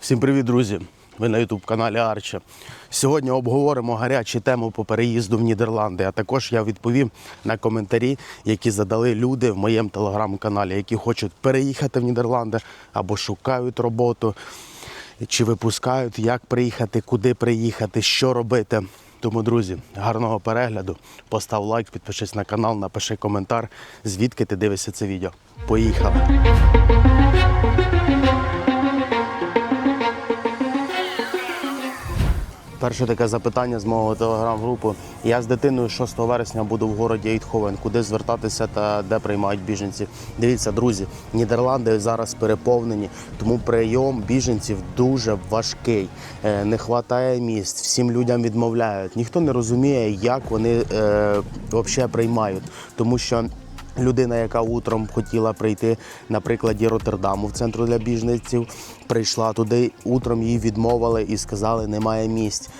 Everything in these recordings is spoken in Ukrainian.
Всім привіт, друзі! Ви на ютуб каналі Арча. Сьогодні обговоримо гарячу тему по переїзду в Нідерланди. А також я відповім на коментарі, які задали люди в моєму телеграм-каналі, які хочуть переїхати в Нідерланди або шукають роботу, чи випускають, як приїхати, куди приїхати, що робити. Тому, друзі, гарного перегляду. Постав лайк, підпишись на канал, напиши коментар, звідки ти дивишся це відео. Поїхали! Перше таке запитання з мого телеграм-групу. Я з дитиною 6 вересня буду в городі Ейтховен. Куди звертатися та де приймають біженців? Дивіться, друзі, Нідерланди зараз переповнені, тому прийом біженців дуже важкий. Е, Не вистачає місць, всім людям відмовляють. Ніхто не розуміє, як вони е, взагалі приймають, тому що. Людина, яка утром хотіла прийти на прикладі Роттердаму в центру для біженців, прийшла туди. Утром їй відмовили і сказали, немає місць.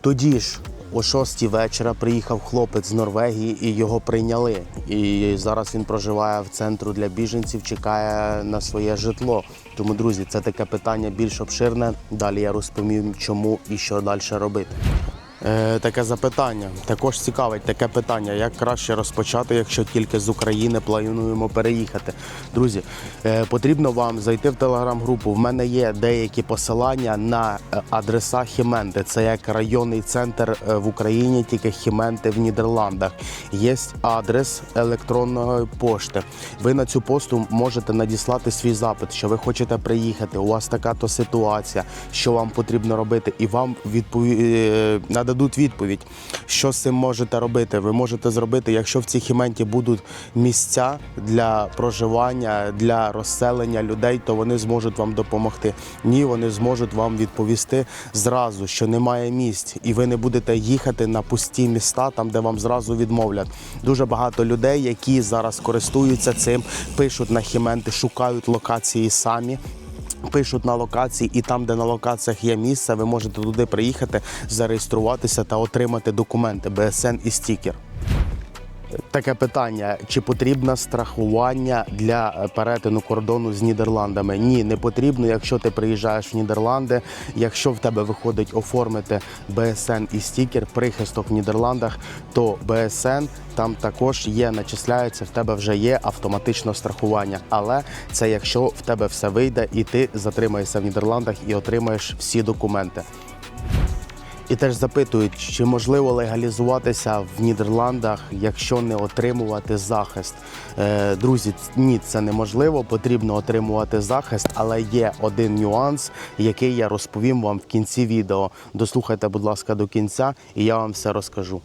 Тоді ж о 6 вечора приїхав хлопець з Норвегії і його прийняли. І зараз він проживає в центру для біженців, чекає на своє житло. Тому, друзі, це таке питання більш обширне. Далі я розповім, чому і що далі робити. Е, таке запитання. Також цікавить таке питання, як краще розпочати, якщо тільки з України плануємо переїхати. Друзі, е, потрібно вам зайти в телеграм-групу. В мене є деякі посилання на е, адреса Хіменти. Це як районний центр в Україні, тільки Хіменти в Нідерландах. Є адрес електронної пошти. Ви на цю посту можете надіслати свій запит, що ви хочете приїхати. У вас така то ситуація, що вам потрібно робити, і вам відпові... нададуть відповідь, що з цим можете робити. Ви можете зробити, якщо в цій хіменті будуть місця для проживання, для розселення людей, то вони зможуть вам допомогти. Ні, вони зможуть вам відповісти зразу, що немає місць, і ви не будете їхати на пусті міста, там де вам зразу відмовлять. Дуже багато людей, які зараз користуються цим, пишуть на хіменти, шукають локації самі. Пишуть на локації, і там, де на локаціях є місце, ви можете туди приїхати, зареєструватися та отримати документи БСН і стікер. Таке питання: чи потрібно страхування для е, перетину кордону з Нідерландами? Ні, не потрібно. Якщо ти приїжджаєш в Нідерланди, якщо в тебе виходить оформити БСН і стікер, прихисток в Нідерландах, то БСН там також є, начисляється, в тебе вже є автоматичне страхування. Але це якщо в тебе все вийде і ти затримаєшся в Нідерландах і отримаєш всі документи. І теж запитують, чи можливо легалізуватися в Нідерландах, якщо не отримувати захист. Е, друзі, ні, це неможливо. Потрібно отримувати захист, але є один нюанс, який я розповім вам в кінці відео. Дослухайте, будь ласка, до кінця, і я вам все розкажу.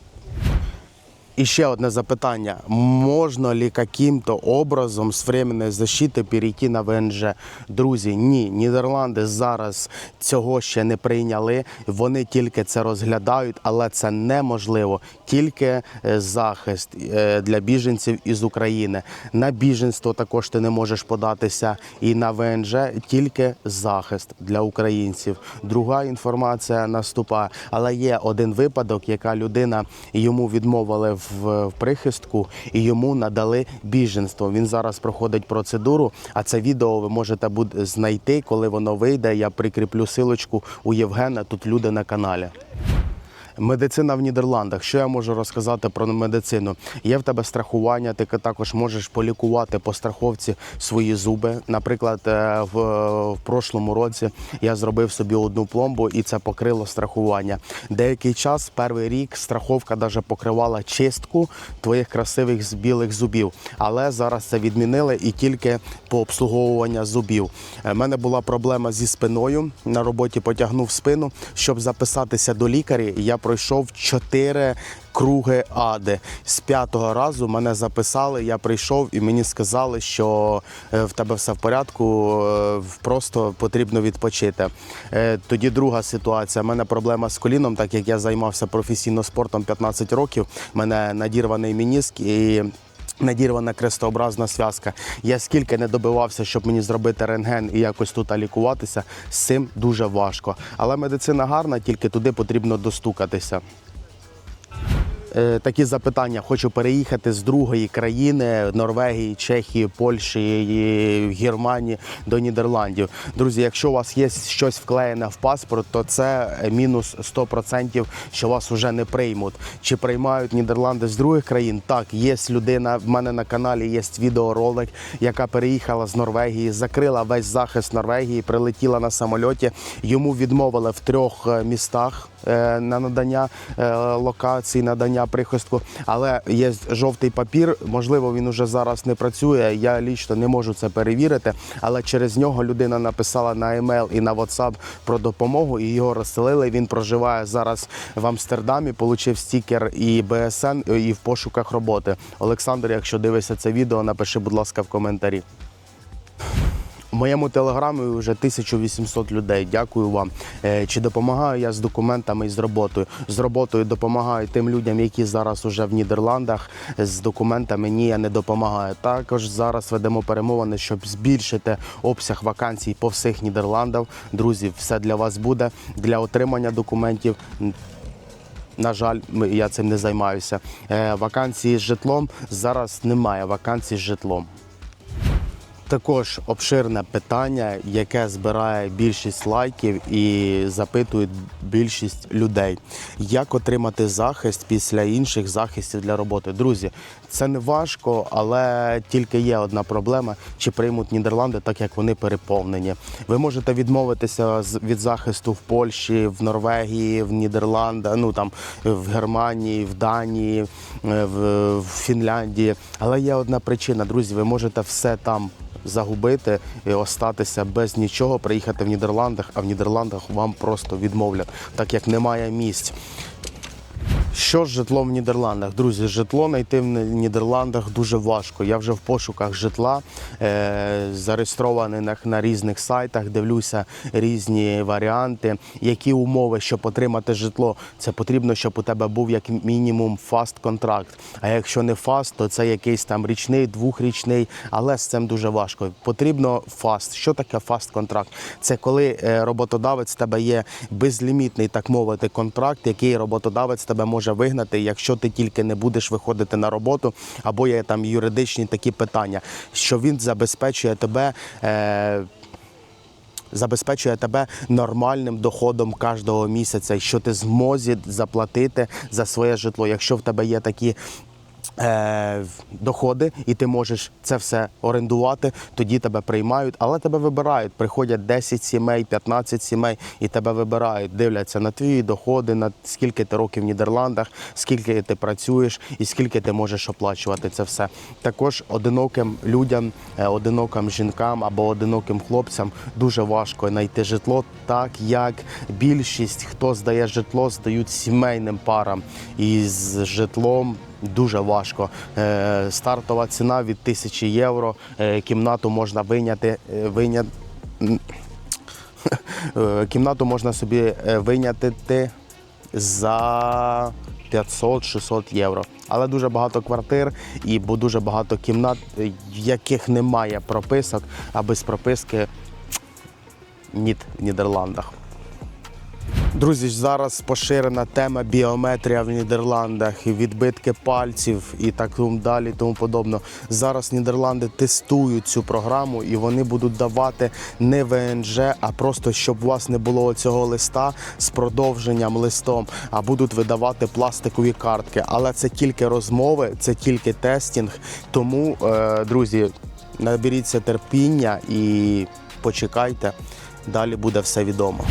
І ще одне запитання: можна ли каким-то образом з временної защити перейти на ВНЖ? Друзі, ні, Нідерланди зараз цього ще не прийняли. Вони тільки це розглядають, але це неможливо. Тільки е, захист е, для біженців із України. На біженство також ти не можеш податися. І на ВНЖ тільки захист для українців. Друга інформація наступає. Але є один випадок, яка людина йому відмовили в в прихистку і йому надали біженство. Він зараз проходить процедуру. А це відео ви можете знайти, коли воно вийде. Я прикріплю силочку у Євгена. Тут люди на каналі. Медицина в Нідерландах. Що я можу розказати про медицину? Є в тебе страхування, ти також можеш полікувати по страховці свої зуби. Наприклад, е, в, в прошлому році я зробив собі одну пломбу і це покрило страхування. Деякий час, перший рік, страховка навіть покривала чистку твоїх красивих білих зубів. Але зараз це відмінили і тільки по обслуговуванню зубів. У мене була проблема зі спиною. На роботі потягнув спину. Щоб записатися до лікаря, я пройшов чотири круги ади. З п'ятого разу мене записали. Я прийшов і мені сказали, що е, в тебе все в порядку, е, просто потрібно відпочити. Е, Тоді друга ситуація. У мене проблема з коліном, так як я займався професійно спортом 15 років. У мене надірваний мініск і. Надірвана крестообразна зв'язка. Я скільки не добивався, щоб мені зробити рентген і якось тут лікуватися, з цим дуже важко. Але медицина гарна, тільки туди потрібно достукатися. Е, такі запитання. Хочу переїхати з другої країни Норвегії, Чехії, Польщі, Германії до Нідерландів. Друзі, якщо у вас є щось вклеєне в паспорт, то це мінус 100%, що вас вже не приймуть. Чи приймають Нідерланди з других країн? Так, є людина. В мене на каналі є відеоролик, яка переїхала з Норвегії, закрила весь захист Норвегії, прилетіла на самольоті. Йому відмовили в трьох е, містах е, на надання локації, прихистку. Але є жовтий папір. Можливо, він уже зараз не працює. Я лічно не можу це перевірити. Але через нього людина написала на емейл і на WhatsApp про допомогу, і його розселили. Він проживає зараз в Амстердамі, отримав стікер і БСН, і в пошуках роботи. Олександр, якщо дивишся це відео, напиши, будь ласка, в коментарі. Моєму телеграмі вже 1800 людей. Дякую вам. Е, Чи допомагаю я з документами і з роботою? З роботою допомагаю тим людям, які зараз уже в Нідерландах. З документами ні, я не допомагаю. Також зараз ведемо перемовини, щоб збільшити обсяг вакансій по всіх Нідерландах. Друзі, все для вас буде для отримання документів. На жаль, я цим не займаюся. Е, Вакансії з житлом зараз немає вакансій з житлом. Також обширне питання, яке збирає більшість лайків і запитують більшість людей. Як отримати захист після інших захистів для роботи? Друзі, це не важко, але тільки є одна проблема: чи приймуть Нідерланди, так як вони переповнені. Ви можете відмовитися від захисту в Польщі, в Норвегії, в Нідерландах, ну там в Германії, в Данії, е, в Фінляндії. Але є одна причина, друзі, ви можете все там загубити і остатися без нічого, приїхати в Нідерландах, а в Нідерландах вам просто відмовлять, так як немає місць. Що з житлом в Нідерландах? Друзі, житло знайти в Нідерландах дуже важко. Я вже в пошуках житла, е, зареєстрований на, на різних сайтах, дивлюся різні варіанти. Які умови, щоб отримати житло? Це потрібно, щоб у тебе був як мінімум фаст-контракт. А якщо не фаст, то це якийсь там річний, двохрічний, але з цим дуже важко. Потрібно фаст. Що таке фаст-контракт? Це коли е, роботодавець в тебе є безлімітний, так мовити, контракт, який роботодавець тебе може вигнати, якщо ти тільки не будеш виходити на роботу, або є там юридичні такі питання, що він забезпечує тебе. Е, Забезпечує тебе нормальним доходом кожного місяця, і що ти змозі заплатити за своє житло. Якщо в тебе є такі е, доходи, і ти можеш це все орендувати, тоді тебе приймають, але тебе вибирають. Приходять 10 сімей, 15 сімей, і тебе вибирають, дивляться на твої доходи, на скільки ти років в Нідерландах, скільки ти працюєш і скільки ти можеш оплачувати це все. Також одиноким людям, е, одиноким жінкам або одиноким хлопцям дуже важко знайти житло, так як більшість, хто здає житло, здають сімейним парам і з житлом. Дуже важко. Е, Стартова ціна від тисячі євро. Е, Кімнату можна вийняти. е, вийня... Е, Кімнату можна собі е, вийняти ти за 500-600 євро. Але дуже багато квартир і дуже багато кімнат, в яких немає прописок, а без прописки ні в Нідерландах. Друзі, зараз поширена тема біометрія в Нідерландах, і відбитки пальців і так далі, тому подобно. Зараз Нідерланди тестують цю програму і вони будуть давати не ВНЖ, а просто щоб у вас не було цього листа з продовженням листом, а будуть видавати пластикові картки. Але це тільки розмови, це тільки тестінг. Тому, е, друзі, наберіться терпіння і почекайте. Далі буде все відомо.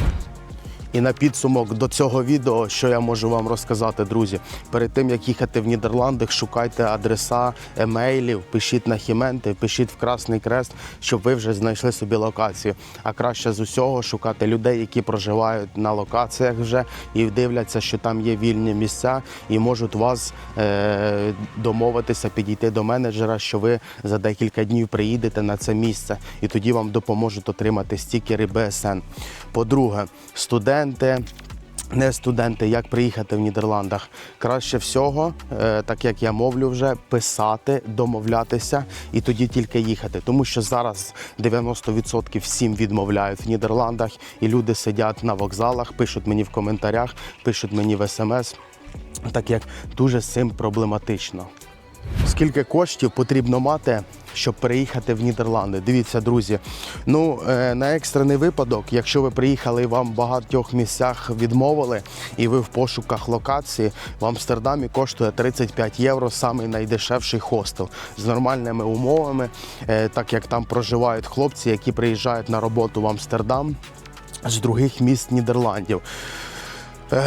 І на підсумок до цього відео, що я можу вам розказати, друзі. Перед тим як їхати в Нідерланди, шукайте адреса емейлів, пишіть на хіменти, пишіть в Красний Крест, щоб ви вже знайшли собі локацію. А краще з усього шукати людей, які проживають на локаціях вже і дивляться, що там є вільні місця, і можуть вас е- домовитися, підійти до менеджера, що ви за декілька днів приїдете на це місце, і тоді вам допоможуть отримати стікери БСН. По-друге, студенти. Не студенти, як приїхати в Нідерландах. Краще всього, е, так як я мовлю вже, писати, домовлятися і тоді тільки їхати. Тому що зараз 90% всім відмовляють в Нідерландах, і люди сидять на вокзалах, пишуть мені в коментарях, пишуть мені в смс. так як дуже цим проблематично. Скільки коштів потрібно мати, щоб переїхати в Нідерланди? Дивіться, друзі. Ну е, на екстрений випадок, якщо ви приїхали і вам в багатьох місцях відмовили, і ви в пошуках локації, в Амстердамі коштує 35 євро самий найдешевший хостел з нормальними умовами, е, так як там проживають хлопці, які приїжджають на роботу в Амстердам з других міст Нідерландів. Е,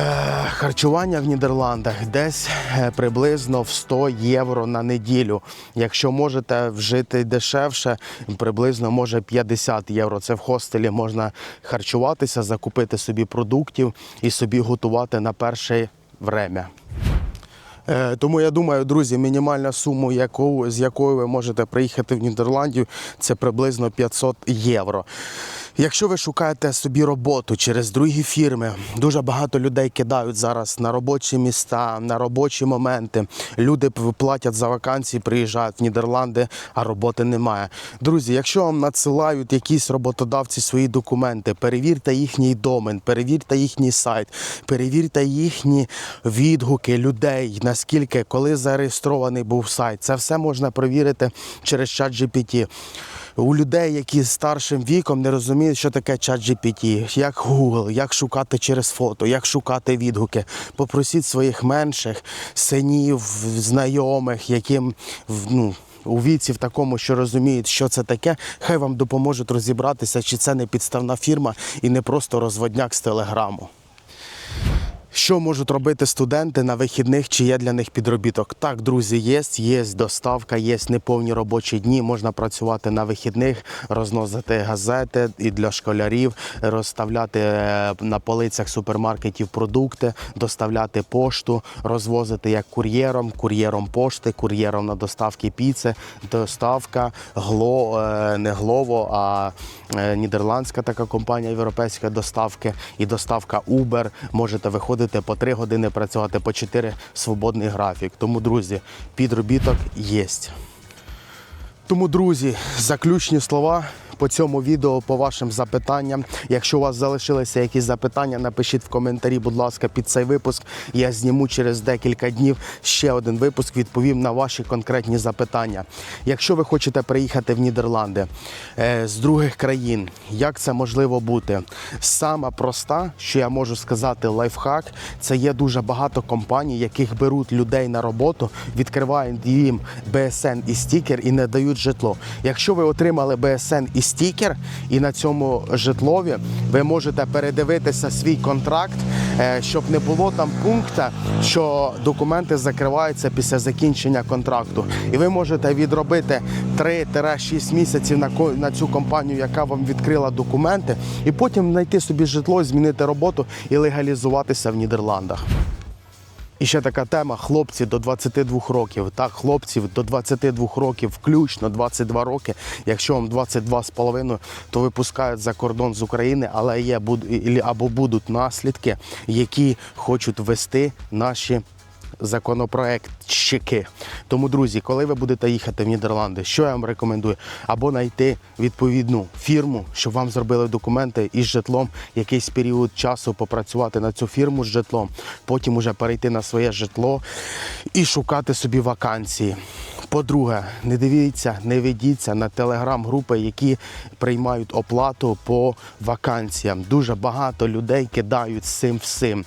Харчування в Нідерландах десь е, приблизно в 100 євро на неділю. Якщо можете вжити дешевше, приблизно може 50 євро. Це в хостелі можна харчуватися, закупити собі продуктів і собі готувати на перше время. Е, Тому я думаю, друзі, мінімальна сума, яку, з якою ви можете приїхати в Нідерландію, це приблизно 500 євро. Якщо ви шукаєте собі роботу через другі фірми, дуже багато людей кидають зараз на робочі міста, на робочі моменти. Люди платять за вакансії, приїжджають в Нідерланди, а роботи немає. Друзі, якщо вам надсилають якісь роботодавці свої документи, перевірте їхній домен, перевірте їхній сайт, перевірте їхні відгуки людей, наскільки коли зареєстрований був сайт. Це все можна перевірити через чат GPT. У людей, які старшим віком не розуміють, що таке чат GPT, як Google, як шукати через фото, як шукати відгуки. Попросіть своїх менших синів, знайомих, яким ну, у віці в такому, що розуміють, що це таке, хай вам допоможуть розібратися, чи це не підставна фірма і не просто розводняк з телеграму. Що можуть робити студенти на вихідних, чи є для них підробіток? Так, друзі, є, є доставка, є неповні робочі дні. Можна працювати на вихідних, розносити газети і для школярів, розставляти е, на полицях супермаркетів продукти, доставляти пошту, розвозити як кур'єром, кур'єром пошти, кур'єром на доставки піци, доставка гло, е, не глово, а е, нідерландська така компанія європейська доставки і доставка Uber. Можете виходити по 3 години працювати по 4 свободний графік. Тому, друзі, підробіток є. Тому, друзі, заключні слова по цьому відео, по вашим запитанням. Якщо у вас залишилися якісь запитання, напишіть в коментарі, будь ласка, під цей випуск. Я зніму через декілька днів ще один випуск, відповім на ваші конкретні запитання. Якщо ви хочете приїхати в Нідерланди е, з других країн, як це можливо бути? Сама проста, що я можу сказати, лайфхак, це є дуже багато компаній, яких беруть людей на роботу, відкривають їм БСН і стікер і не дають житло. Якщо ви отримали БСН і стікер, і на цьому житлові ви можете передивитися свій контракт, е, щоб не було там пункту, що документи закриваються після закінчення контракту. І ви можете відробити 3-6 місяців на цю компанію, яка вам відкрила документи, і потім знайти собі житло, змінити роботу і легалізуватися в Нідерландах. І ще така тема: хлопці до 22 років. Так, хлопців до 22 років, включно 22 роки. Якщо вам 22 з половиною, то випускають за кордон з України, але є або будуть наслідки, які хочуть вести наші законопроектщики. Тому, друзі, коли ви будете їхати в Нідерланди, що я вам рекомендую? Або знайти відповідну фірму, щоб вам зробили документи із житлом, якийсь період часу попрацювати на цю фірму з житлом, потім уже перейти на своє житло і шукати собі вакансії. По-друге, не дивіться, не ведіться на телеграм-групи, які приймають оплату по вакансіям. Дуже багато людей кидають з цим всім.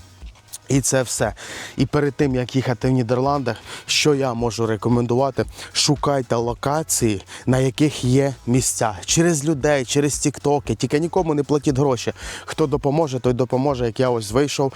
І це все. І перед тим як їхати в Нідерландах, що я можу рекомендувати? Шукайте локації, на яких є місця через людей, через тіктоки. Тільки нікому не платіть гроші. Хто допоможе, той допоможе. Як я ось вийшов,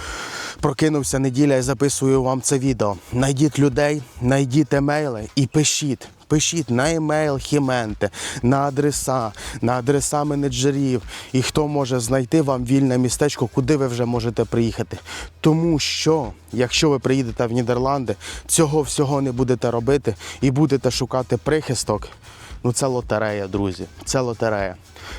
прокинувся неділя і записую вам це відео. Найдіть людей, найдіть емейли і пишіть. Пишіть на емейл Хіменте, на адреса, на адреса менеджерів. І хто може знайти вам вільне містечко, куди ви вже можете приїхати. Тому що, якщо ви приїдете в Нідерланди, цього всього не будете робити і будете шукати прихисток. Ну це лотерея, друзі. Це лотерея.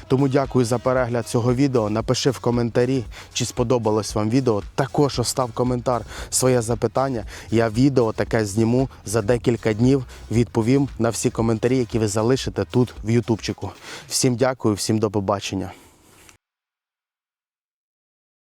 Тому дякую за перегляд цього відео. Напиши в коментарі, чи сподобалось вам відео. Також остав коментар своє запитання. Я відео таке зніму за декілька днів. Відповім на всі коментарі, які ви залишите тут в Ютубчику. Всім дякую, всім до побачення.